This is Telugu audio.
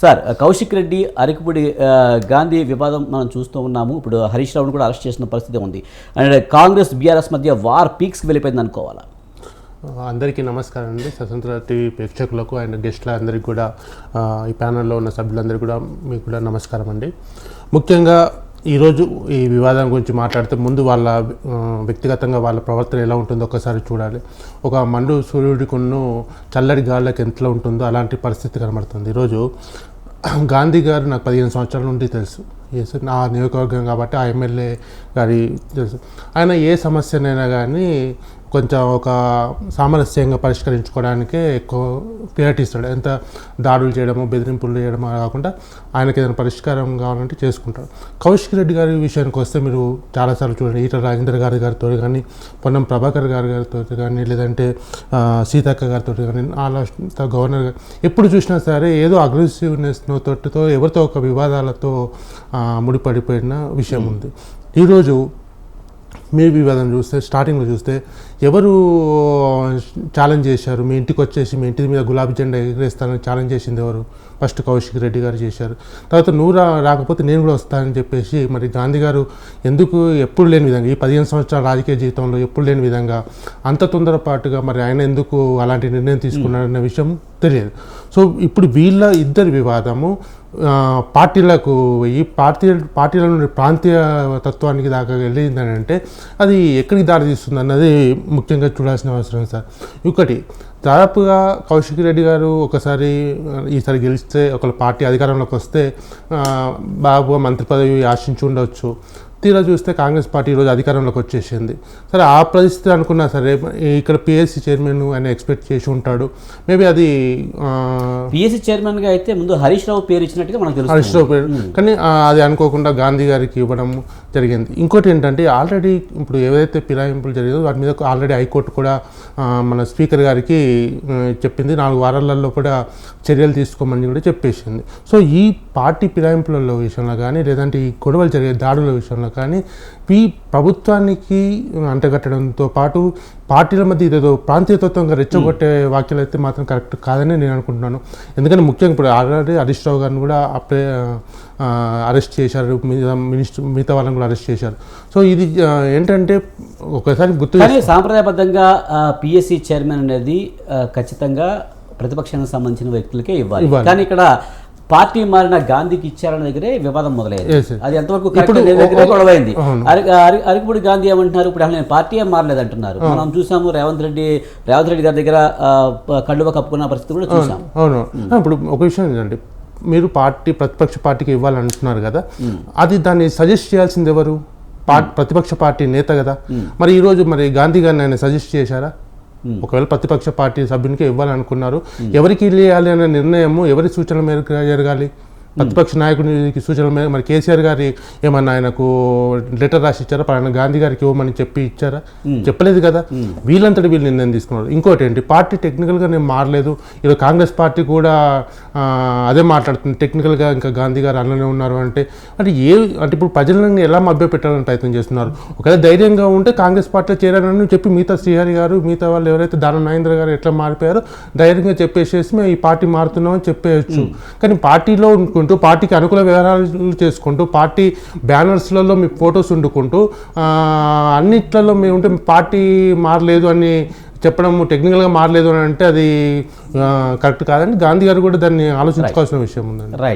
సార్ కౌశిక్ రెడ్డి అరకుపూడి గాంధీ వివాదం మనం చూస్తూ ఉన్నాము. ఇప్పుడు హరీష్ రావును కూడా అరెస్ట్ చేసిన పరిస్థితి ఉంది. అండ్ కాంగ్రెస్ బీఆర్ఎస్ మధ్య వార్ పీక్స్కి వెళ్ళిపోయింది అనుకోవాలా? అందరికీ నమస్కారం అండి. స్వతంత్ర టీవీ ప్రేక్షకులకు అండ్ గెస్ట్ల అందరికీ కూడా ఈ ప్యానల్లో ఉన్న సభ్యులందరికీ కూడా మీకు కూడా నమస్కారం అండి. ముఖ్యంగా ఈరోజు ఈ వివాదం గురించి మాట్లాడితే ముందు వాళ్ళ వ్యక్తిగతంగా వాళ్ళ ప్రవర్తన ఎలా ఉంటుందో ఒకసారి చూడాలి. ఒక మండు సూర్యుడికున్ను చల్లడి గాళ్ళకి ఎంతలో ఉంటుందో అలాంటి పరిస్థితి కనబడుతుంది. ఈరోజు గాంధీ గారు నాకు పదిహేను సంవత్సరాల నుండి తెలుసు. ఎస్ నా నియోజకవర్గం కాబట్టి ఆ ఎమ్మెల్యే గారి తెలుసు. ఆయన ఏ సమస్యనైనా కానీ కొంచెం ఒక సామరస్యంగా పరిష్కరించుకోవడానికే ఎక్కువ ప్రియారిటీ ఇస్తాడు. ఎంత దాడులు చేయడము బెదిరింపులు చేయడము కాకుండా ఆయనకి ఏదైనా పరిష్కారం కావాలంటే చేసుకుంటాడు. కౌశిక్ రెడ్డి గారి విషయానికి వస్తే మీరు చాలాసార్లు చూడండి. ఈట రాజేంద్ర గారి గారితో కానీ పొన్నం ప్రభాకర్ గారి గారితో కానీ లేదంటే సీతక్క గారితో కానీ అలా గవర్నర్ ఎప్పుడు చూసినా సరే ఏదో అగ్రెసివ్నెస్ తోటితో ఎవరితో ఒక వివాదాలతో ముడిపడిపోయిన విషయం ఉంది. ఈరోజు మీ వివాదం చూస్తే స్టార్టింగ్లో చూస్తే ఎవరు ఛాలెంజ్ చేశారు? మీ ఇంటికి వచ్చేసి మీ ఇంటి మీద గులాబీ జెండా ఎగరేస్తానని ఛాలెంజ్ చేసింది ఎవరు? ఫస్ట్ కౌశిక్ రెడ్డి గారు చేశారు. తర్వాత నువ్వు రా రాకపోతే నేను కూడా వస్తానని చెప్పేసి మరి గాంధీ గారు ఎందుకు ఎప్పుడు లేని విధంగా ఈ పదిహేను సంవత్సరాల రాజకీయ జీవితంలో ఎప్పుడు లేని విధంగా అంత తొందరపాటుగా మరి ఆయన ఎందుకు అలాంటి నిర్ణయం తీసుకున్నాడన్న విషయం తెలియదు. సో ఇప్పుడు వీళ్ళ ఇద్దరి వివాదము పార్టీలకు ఈ పార్టీ పార్టీల నుండి ప్రాంతీయ తత్వానికి దాకా వెళ్ళిందని అంటే అది ఎక్కడికి దారి తీస్తుంది అన్నది ముఖ్యంగా చూడాల్సిన అవసరం సార్. ఒకటి దాదాపుగా కౌశిక్ రెడ్డి గారు ఒకసారి ఈసారి గెలిస్తే ఒకళ్ళ పార్టీ అధికారంలోకి వస్తే బాబు మంత్రి పదవి ఆశించి ఉండవచ్చు తీరా చూస్తే కాంగ్రెస్ పార్టీ ఈరోజు అధికారంలోకి వచ్చేసింది. సరే ఆ పరిస్థితి అనుకున్నా సరే ఇక్కడ పిఎస్సి చైర్మన్ ఆయన ఎక్స్పెక్ట్ చేసి ఉంటాడు. మేబీ అది పిఎస్సి చైర్మన్గా అయితే ముందు హరీష్ రావు పేరు ఇచ్చినట్టుగా మనకు తెలుసు హరీష్ రావు పేరు. కానీ అది అనుకోకుండా గాంధీ గారికి ఇవ్వడం జరిగింది. ఇంకోటి ఏంటంటే ఆల్రెడీ ఇప్పుడు ఏవైతే ఫిరాయింపులు జరిగిందో వాటి మీద ఆల్రెడీ హైకోర్టు కూడా మన స్పీకర్ గారికి చెప్పింది. నాలుగు వారాలలో కూడా చర్యలు తీసుకోమని కూడా చెప్పేసింది. సో ఈ పార్టీ ఫిరాయింపుల విషయంలో కానీ లేదంటే ఈ గొడవలు జరిగే దాడుల విషయంలో కానీ ఈ ప్రభుత్వానికి అంటగట్టడంతో పాటు పార్టీల మధ్య ఇదేదో ప్రాంతీయతత్వంగా రెచ్చగొట్టే వ్యాఖ్యలు అయితే మాత్రం కరెక్ట్ కాదని నేను అనుకుంటున్నాను. ఎందుకంటే ముఖ్యంగా ఇప్పుడు ఆల్రెడీ హరీష్ రావు గారిని కూడా అప్పుడే అరెస్ట్ చేశారు. మిగతా మినిస్టర్ మిగతా వాళ్ళని కూడా అరెస్ట్ చేశారు. సో ఇది ఏంటంటే ఒకసారి గుర్తు సాంప్రదాయబద్ధంగా పిఎస్సి చైర్మన్ అనేది ఖచ్చితంగా ప్రతిపక్షానికి సంబంధించిన వ్యక్తులకే ఇవ్వాలి. కానీ ఇక్కడ పార్టీ మారిన గాంధీకి ఇచ్చారన్న దగ్గరే వివాదం మొదలైంది. అది ఎంతవరకు గొడవైంది. అరకుపూడి గాంధీ ఏమంటున్నారు? ఇప్పుడు అసలు నేను పార్టీ ఏం మారలేదు అంటున్నారు. మనం చూసాము రేవంత్ రెడ్డి రేవంత్ రెడ్డి గారి దగ్గర కండువ కప్పుకున్న పరిస్థితి కూడా చూసాం. అవును. ఇప్పుడు ఒక విషయం ఏంటంటే మీరు పార్టీ ప్రతిపక్ష పార్టీకి ఇవ్వాలంటున్నారు కదా. అది దాన్ని సజెస్ట్ చేయాల్సింది ఎవరు? ప్రతిపక్ష పార్టీ నేత కదా. మరి ఈరోజు మరి గాంధీ గారిని ఆయన సజెస్ట్ చేశారా? Hmm. ఒకవేళ ప్రతిపక్ష పార్టీ సభ్యునికి ఇవ్వాలనుకున్నారు ఎవరికి ఇవ్వాలి అనే నిర్ణయము ఎవరి సూచనల మేరకు జరగాలి? ప్రతిపక్ష నాయకునికి సూచనల మేరకు మరి కేసీఆర్ గారి ఏమన్నా ఆయనకు లెటర్ రాసి ఇచ్చారా పలానా గాంధీ గారికి ఇవ్వమని చెప్పి ఇచ్చారా? చెప్పలేదు కదా. వీళ్ళంతటి వీళ్ళు నిర్ణయం తీసుకున్నారు? ఇంకోటి ఏంటి? పార్టీ టెక్నికల్గా నేను మారలేదు. ఈరోజు కాంగ్రెస్ పార్టీ కూడా అదే మాట్లాడుతుంది. టెక్నికల్గా ఇంకా గాంధీ గారు అలానే ఉన్నారు అంటే అంటే ఏ అంటే ఇప్పుడు ప్రజలను ఎలా మభ్యపెట్టాలని ప్రయత్నం చేస్తున్నారు? ఒకవేళ ధైర్యంగా ఉంటే కాంగ్రెస్ పార్టీలో చేరారని చెప్పి మిగతా శ్రీహరి గారు మిగతా వాళ్ళు ఎవరైతే దాన నాగేంద్ర గారు ఎట్లా మారిపోయారో ధైర్యంగా చెప్పేసేసి మేము ఈ పార్టీ మారుతున్నామని చెప్పేయచ్చు. కానీ పార్టీలో ఉండుకుంటూ పార్టీకి అనుకూల వ్యవహారాలు చేసుకుంటూ పార్టీ బ్యానర్స్లలో మీ ఫొటోస్ వండుకుంటూ అన్నిట్లలో మేము ఉంటే పార్టీ మారలేదు అని చెప్పడం టెక్నికల్గా మారలేదు అని అంటే అది కరెక్ట్ కాదని గాంధీ గారు కూడా దాన్ని ఆలోచించుకోవాల్సిన విషయం ఉందండి. రైట్